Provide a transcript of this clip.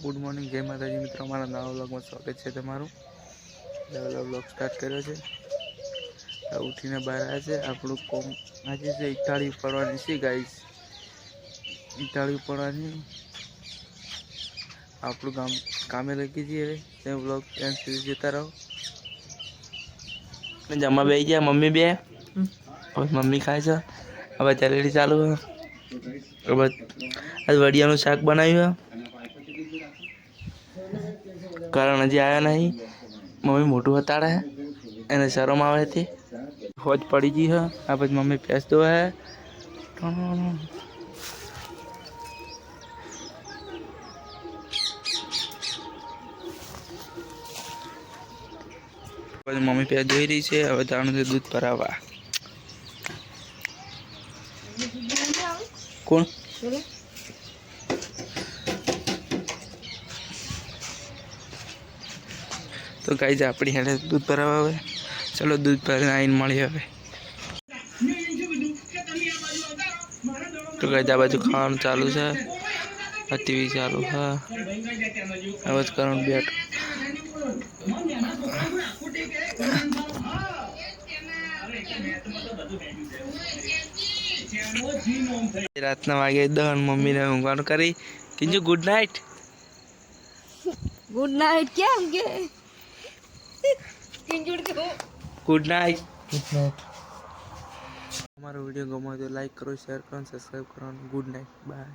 Good morning જય માતાજી મિત્રો. અમારા નવા વ્લોગમાં સ્વાગત છે તમારું. નવા વ્લોગ સ્ટાર્ટ કર્યો છે. આ ઉઠીને બહાર આવ્યા છે. આપણું કોમ આજે છે ઇટાળી પડવાની છે ગાઈસ ઇટાળી પડવાની આપણું ગામ કામે લખી જઈએ હવે. તે વ્લોગ ત્યાં સુધી જતા રહો. જમવા બે ગયા મમ્મી બે. હવે મમ્મી ખાય છે. હવે તેલેડી ચાલુ હવે આજ વડિયાનું શાક બનાવ્યું કારણ હજી આવ્યા નહીં. મમ્મી મોટું હતાડે એને શરમ આવે હતી હોજ પડી ગઈ હ. આ પછી મમ્મી પેસ દો હે. મમ્મી પેસ જોઈ રહી છે. હવે જાણું છે દૂધ ભરાવા. કોણ? તો ગાઈ જ આપણી હેડે દૂધ ભરાવા હવે ચલો, દૂધ ભરીને આવીને મળીએ હવે. તો ગાઈ આ બાજુ ખાવાનું ચાલુ છે. આ ચાલુ છે હવે જ કરવાનું બેટ. રાતના વાગે દહન મમ્મીને ઊંઘવાનું કરી. Kinju good night. Good night, કેમ કે? ગુડ નાઇટ ગુડ નાઇટ અમારો વીડિયો ગમો તો લાઈક કરો શેર કરો સબસ્ક્રાઈબ કરો. Good night bye